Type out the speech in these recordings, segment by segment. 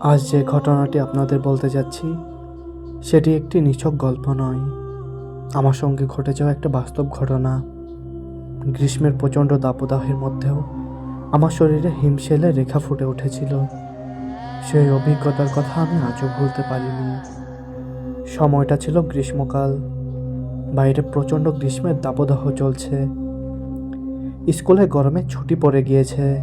আজ যে ঘটনাটি আপনাদের বলতে যাচ্ছি, সেটি একটি নিছক গল্প নয়। আমার সঙ্গে ঘটে যাওয়া একটা বাস্তব ঘটনা। গ্রীষ্মের প্রচণ্ড দাপদাহের মধ্যেও আমার শরীরে হিমশেলে রেখা ফুটে উঠেছিল। সেই অভিজ্ঞতার কথা আমি আজও ভুলতে পারিনি। সময়টা ছিল গ্রীষ্মকাল। বাইরে প্রচণ্ড গ্রীষ্মের দাবদাহ চলছে। স্কুলে গরমে ছুটি পড়ে গিয়েছে।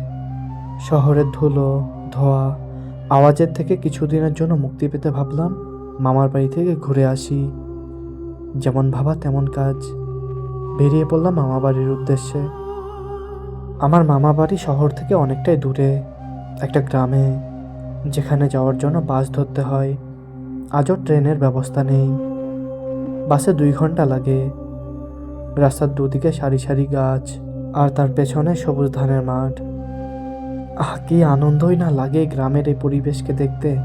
শহরের ধুলো, ধোয়া আওয়াজের থেকে কিছুদিনের জন্য মুক্তি পেতে ভাবলাম, মামার বাড়ি থেকে ঘুরে আসি। যেমন ভাবা তেমন কাজ। বেরিয়ে পড়লাম মামা বাড়ির উদ্দেশ্যে। আমার মামা বাড়ি শহর থেকে অনেকটাই দূরে, একটা গ্রামে, যেখানে যাওয়ার জন্য বাস ধরতে হয়। আজও ট্রেনের ব্যবস্থা নেই। বাসে দুই ঘণ্টা লাগে। রাস্তার দুদিকে সারি সারি গাছ, আর তার পেছনে সবুজ ধানের মাঠ। আহ, কি আনন্দই না লাগে গ্রামের এই পরিবেশকে দেখতে।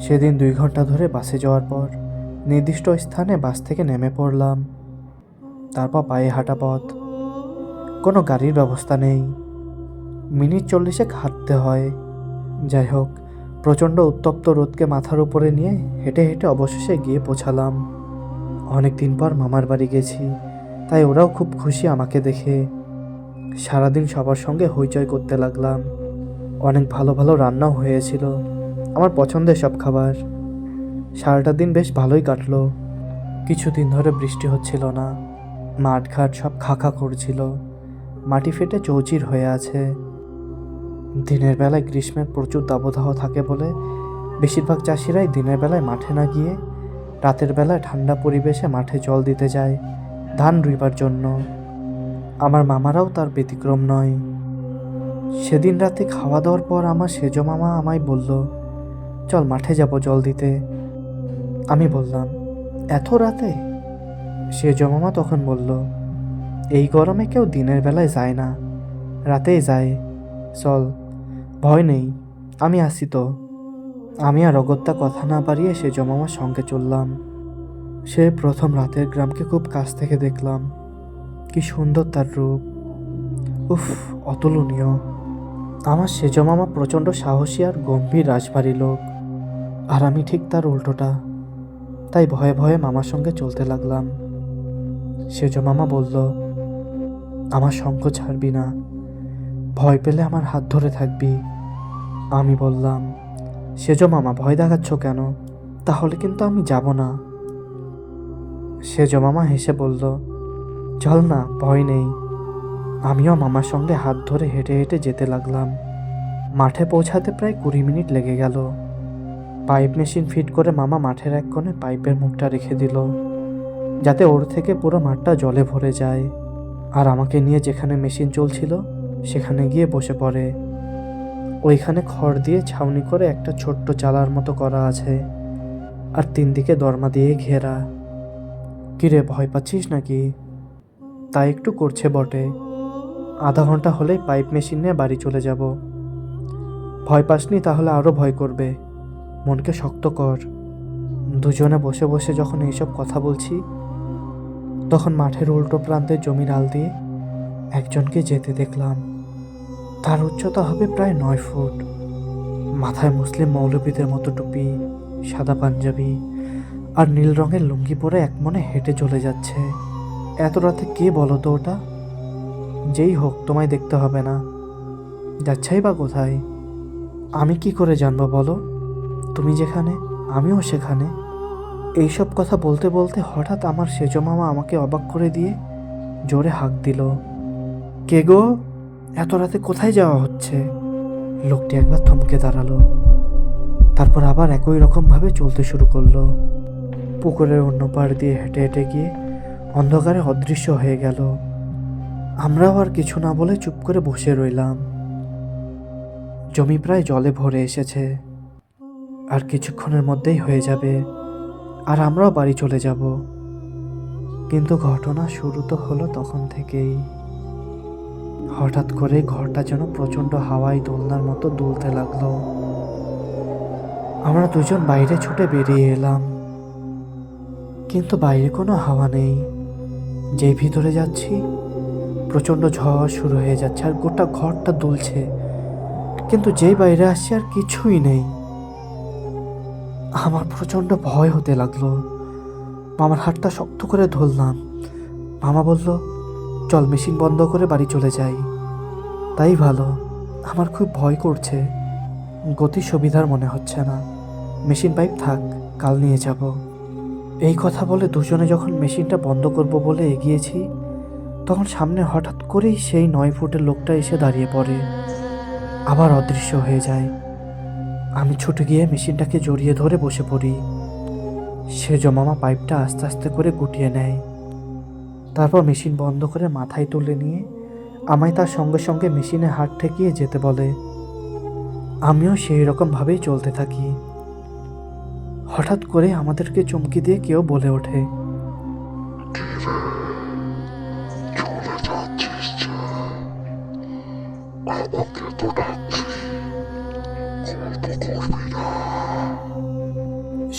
সেদিন দুই ঘণ্টা ধরে বাসে যাওয়ার পর নির্দিষ্ট স্থানে বাস থেকে নেমে পড়লাম। তারপর পায়ে হাঁটা পথ। কোনো গাড়ির ব্যবস্থা নেই। মিনিট চল্লিশে হাঁটতে হয়। যাই হোক, প্রচণ্ড উত্তপ্ত রোদকে মাথার উপরে নিয়ে হেঁটে হেঁটে অবশেষে গিয়ে পৌঁছালাম। অনেক দিন পর মামার বাড়ি গেছি, তাই ওরাও খুব খুশি আমাকে দেখে। সারাদিন সবার সঙ্গে হইচই করতে লাগলাম। অনেক ভালো ভালো রান্নাও হয়েছিল। আমার পছন্দের সব খাবার। সারাটা দিন বেশ ভালোই কাটলো। কিছুদিন ধরে বৃষ্টি হচ্ছিল না। মাঠঘাট সব খাখা করছিল। মাটি ফেটে চৌচির হয়ে আছে। দিনের বেলায় গ্রীষ্মের প্রচুর দাবদাহ থাকে বলে বেশিরভাগ চাষিরাই দিনের বেলায় মাঠে না গিয়ে রাতের বেলায় ঠান্ডা পরিবেশে মাঠে জল দিতে যায় ধান রুইবার জন্য। আমার মামারাও তার ব্যতিক্রম নয়। সেদিন রাতে খাওয়া দাওয়ার পর আমার সেজ মামা আমায় বলল, চল মাঠে যাব জল দিতে। আমি বললাম, এত রাতে? সেজ মামা তখন বলল, এই গরমে কেউ দিনের বেলায় যায় না, রাতেই যায়। চল, ভয় নেই, আমি আসি তো। আমি আর অগত্যা কথা না পারিয়ে সে জমামার সঙ্গে চললাম। সে প্রথম রাতের গ্রামকে খুব কাছ থেকে দেখলাম। কি সুন্দর তার রূপ। উফ, অতুলনীয়। আমার সেজ মামা প্রচণ্ড সাহসী আর গম্ভীর রাজবাড়ি লোক। আর আমি ঠিক তার উল্টোটা। তাই ভয়ে ভয়ে মামার সঙ্গে চলতে লাগলাম। সেজ মামা বলল, আমার সঙ্গ ছাড়বি না। ভয় পেলে আমার হাত ধরে থাকবি। আমি বললাম সেজ মামা ভয় দেখাচ্ছ কেন? তাহলে কিন্তু আমি যাব না। সেজ মামা হেসে বলল, চল না, ভয় নেই। আমিও মামার সঙ্গে হাত ধরে হেঁটে হেঁটে যেতে লাগলাম। মাঠে পৌঁছাতে প্রায় কুড়ি মিনিট লেগে গেল। পাইপ মেশিন ফিট করে মামা মাঠের এক কোণে পাইপের মুখটা রেখে দিল, যাতে ওর থেকে পুরো মাঠটা জলে ভরে যায়। আর আমাকে নিয়ে যেখানে মেশিন চলছিল, সেখানে গিয়ে বসে পড়ে। ওইখানে খড় দিয়ে ছাউনি করে একটা ছোট্ট চালার মতো করা আছে, আর তিন দিকে দরমা দিয়ে ঘেরা। কিরে, ভয় পাচ্ছিস নাকি? তাই একটু করছে বটে। আধা ঘণ্টা হলেই পাইপ মেশিন নিয়ে বাড়ি চলে যাব। ভয় পাসনি তাহলে আরও ভয় করবে। মনকে শক্ত কর। দুজনে বসে বসে যখন এইসব কথা বলছি, তখন মাঠের উল্টো প্রান্তে জমির আল দিয়ে একজনকে যেতে দেখলাম। তার উচ্চতা হবে প্রায় নয় ফুট। মাথায় মুসলিম মৌলবীদের মতো টুপি, সাদা পাঞ্জাবি আর নীল রঙের লুঙ্গি পরে এক মনে হেঁটে চলে যাচ্ছে। এত রাতে কে বলো তো ওটা? যেই হোক, তোমায় দেখতে হবে না। যাচ্ছাই বা কোথায়? আমি কি করে জানব বলো? তুমি যেখানে, আমিও সেখানে। এইসব কথা বলতে বলতে হঠাৎ আমার সেজ মামা আমাকে অবাক করে দিয়ে জোরে হাঁক দিল। কে গো? এত রাতে কোথায় যাওয়া হচ্ছে? লোকটি একবার থমকে দাঁড়াল। তারপর আবার একই রকমভাবে চলতে শুরু করল। পুকুরের অন্য পাড় দিয়ে হেঁটে হেঁটে গিয়ে অন্ধকারে অদৃশ্য হয়ে গেল। আমরাও আর কিছু না বলে চুপ করে বসে রইলাম। জমি প্রায় জলে ভরে এসেছে। আর কিছুক্ষণের মধ্যেই হয়ে যাবে। আর আমরাও বাড়ি চলে যাব। কিন্তু ঘটনা শুরু তো হলো তখন থেকেই। হঠাৎ করে ঘরটা যেন প্রচণ্ড হাওয়ায় দোলনার মতো দুলতে লাগল। আমরা দুজন বাইরে ছুটে বেরিয়ে এলাম। কিন্তু বাইরে কোনো হাওয়া নেই। যেই ভিতরে যাচ্ছি প্রচণ্ড ঝড় শুরু হয়ে যাচ্ছে আর গোটা ঘরটা দুলছে। কিন্তু যেই বাইরে আসছে আর কিছুই নেই। আমার প্রচণ্ড ভয় হতে লাগল। মামার হাতটা শক্ত করে ধরলাম। মামা বলল, চল মেশিন বন্ধ করে বাড়ি চলে যাই। তাই ভালো। আমার খুব ভয় করছে। গতি সুবিধার মনে হচ্ছে না। মেশিন পাইপ থাক, কাল নিয়ে যাব। এই কথা বলে দুজনে যখন মেশিনটা বন্ধ করব বলে এগিয়েছি তখন সামনে হঠাৎ করেই সেই নয় ফুটের লোকটা এসে দাঁড়িয়ে পড়ে। আবার অদৃশ্য হয়ে যায়। আমি ছুটে গিয়ে মেশিনটাকে জড়িয়ে ধরে বসে পড়ি। সে জমামা পাইপটা আস্তে আস্তে করে গুটিয়ে নেয়। তারপর মেশিন বন্ধ করে মাথায় তুলে নিয়ে আমায় তার সঙ্গে সঙ্গে মেশিনে হাত ঠেকিয়ে যেতে বলে। আমিও সেই রকমভাবেই চলতে থাকি। হঠাৎ করে আমাদেরকে চমকি দিয়ে কেউ বলে ওঠে।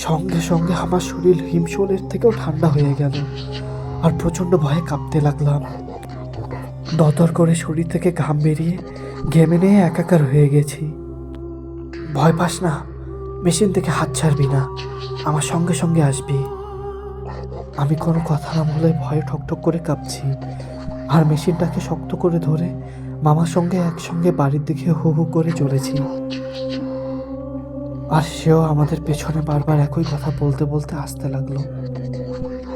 সঙ্গে সঙ্গে আমার শরীর হিমশোলের থেকেও ঠান্ডা হয়ে গেল। আর প্রচণ্ড ভয়ে কাঁপতে লাগলাম। দতর করে শরীর থেকে ঘাম বেরিয়ে ঘেমে নিয়ে একাকার হয়ে গেছি। ভয় পাস না, মেশিন থেকে হাত ছাড়বি না, আমার সঙ্গে সঙ্গে আসবি। আমি কোনো কথা না বলে ভয়ে ঠকঠক করে কাঁপছি। আর মেশিনটাকে শক্ত করে ধরে মামার সঙ্গে একসঙ্গে বাড়ির দিকে হু হু করে চলেছি। আর সেও আমাদের পেছনে বারবার একই কথা বলতে বলতে আসতে লাগল।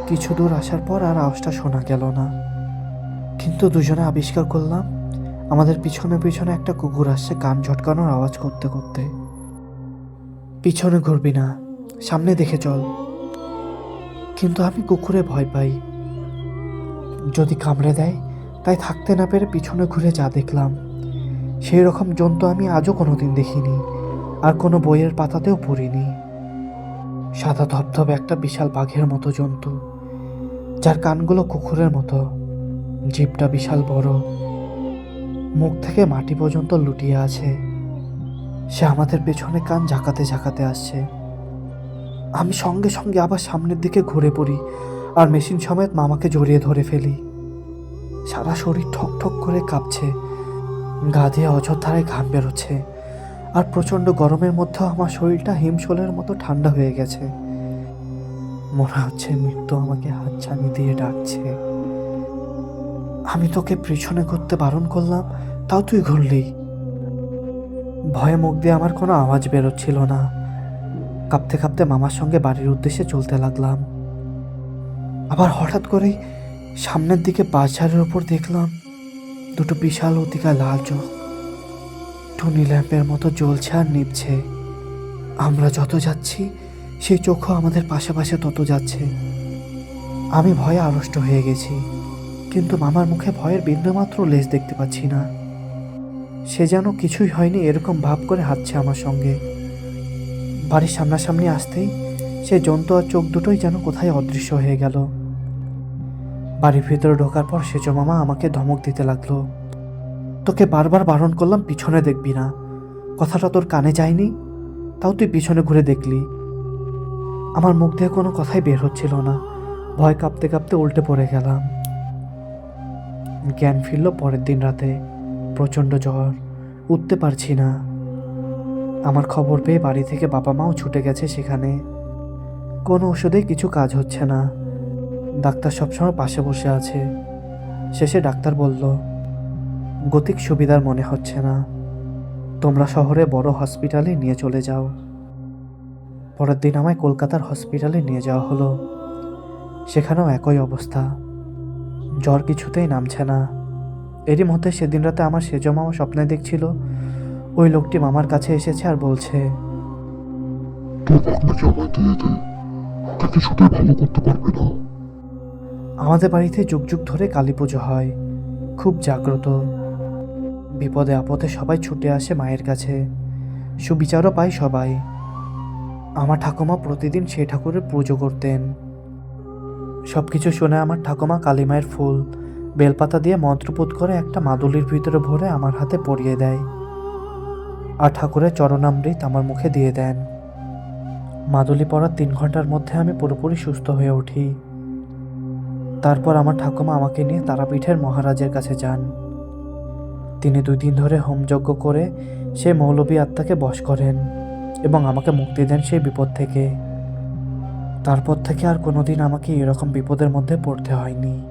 কিছু দূর আসার পর আর আওয়াজটা শোনা গেল না। কিন্তু দুজনে আবিষ্কার করলাম, আমাদের পিছনে পিছনে একটা কুকুর আসছে কান ঝটকানোর আওয়াজ করতে করতে। পিছনে ঘুরবি না, সামনে দেখে চল। কিন্তু আমি কুকুরে ভয় পাই। যদি কামড়ে দেয়, তাই থাকতে না পেরে পিছনে ঘুরে যা দেখলাম। সেই রকম জন্তু আমি আজও কোনোদিন দেখিনি। আর কোনো বইয়ের পাতাতেও পড়িনি। সাদা ধবধবে একটা বিশাল বাঘের মতো জন্তু, যার কানগুলো কুকুরের মতো। জিভটা বিশাল বড়। মুখ থেকে মাটি পর্যন্ত লুটিয়ে আছে। সে আমাদের পেছনে কান ঝাঁকাতে ঝাঁকাতে আসছে। আমি সঙ্গে সঙ্গে আবার সামনের দিকে ঘুরে পড়ি আর মেশিন সমেত মামাকে জড়িয়ে ধরে ফেলি। সারা শরীর ঠক ঠক করে কাঁপছে। গা দিয়ে অযোধ্যায় ঘাম বেরোচ্ছে। আর প্রচণ্ড গরমের মধ্যেও আমার শরীরটা হিমশোলের মতো ঠান্ডা হয়ে গেছে। মনে হচ্ছে মৃত্যু আমাকে হাতছানি দিয়ে ডাকছে। আমি তোকে পিছনে ঘুরতে বারণ করলাম, তাও তুই ঘুরলি। ভয়ে মুখ দিয়ে আমার কোনো আওয়াজ বেরোচ্ছিল না। কাঁপতে কাঁপতে মামার সঙ্গে বাড়ির উদ্দেশ্যে চলতে লাগলাম। আবার হঠাৎ করেই সামনের দিকে বাজারের ওপর দেখলাম, দুটো বিশাল অতিকা লাল চোখ টুনি ল্যাম্পের মতো জ্বলছে আর নিভছে। আমরা যত যাচ্ছি, সেই চোখও আমাদের পাশে পাশে তত যাচ্ছে। আমি ভয়ে আড়ষ্ট হয়ে গেছি, কিন্তু মামার মুখে ভয়ের বিন্দুমাত্র লেজ দেখতে পাচ্ছি না। সে যেন কিছুই হয়নি এরকম ভাব করে হাঁটছে আমার সঙ্গে। বাড়ির সামনাসামনি আসতেই সে জন্তু আর চোখ দুটোই যেন কোথায় অদৃশ্য হয়ে গেল। বাড়ির ভিতরে ঢোকার পর সেজ মামা আমাকে ধমক দিতে লাগল। তোকে বারবার বারণ করলাম, পিছনে দেখবি না। কথাটা তোর কানে যায়নি? তাও তুই পিছনে ঘুরে দেখলি। আমার মুখ দিয়ে কোনো কথাই বের হচ্ছিল না। ভয় কাঁপতে কাঁপতে উল্টে পড়ে গেলাম। জ্ঞান ফিরল পরের দিন রাতে। প্রচণ্ড জ্বর। উঠতে পারছি না। আমার খবর পেয়ে বাড়ি থেকে বাবা মাও ছুটে গেছে সেখানে। কোনো ওষুধেই কিছু কাজ হচ্ছে না। ডাক্তার সবসময় পাশে বসে আছে। শেষে ডাক্তার বলল গতিক সুবিধার মনে হচ্ছে না। তোমরা শহরে বড় হসপিটালে নিয়ে চলে যাও। পরের দিন আমায় কলকাতার হসপিটালে নিয়ে যাওয়া হলো। সেখানেও একই অবস্থা। জ্বর কিছুতেই নামছে না। এরই মধ্যে সেদিন রাতে আমার সেজ মামা স্বপ্নে দেখছিল। ওই লোকটি মামার কাছে এসেছে আর বলছে আমাদের বাড়িতে যুগ যুগ ধরে কালী পুজো হয়। খুব জাগ্রত। বিপদে আপদে সবাই ছুটে আসে মায়ের কাছে। সুবিচারও পায় সবাই। আমার ঠাকুমা প্রতিদিন সেই ঠাকুরের পুজো করতেন। সব কিছু শুনে আমার ঠাকুমা কালী মায়ের ফুল, বেলপাতা দিয়ে মন্ত্রপুত করে একটা মাদুলির ভিতরে ভরে আমার হাতে পরিয়ে দেয়। আর ঠাকুরের চরণামৃত আমার মুখে দিয়ে দেন। মাদুলি পড়ার তিন ঘণ্টার মধ্যে আমি পুরোপুরি সুস্থ হয়ে উঠি। তারপর আমার ঠাকুমা আমাকে নিয়ে তারাপীঠের মহারাজের কাছে যান। তিনি দুই দিন ধরে হোমযজ্ঞ করে সে মৌলবী আত্মাকে বশ করেন এবং আমাকে মুক্তি দেন সেই বিপদ থেকে। তারপর থেকে আর কোনোদিন আমাকে এরকম বিপদের মধ্যে পড়তে হয়নি।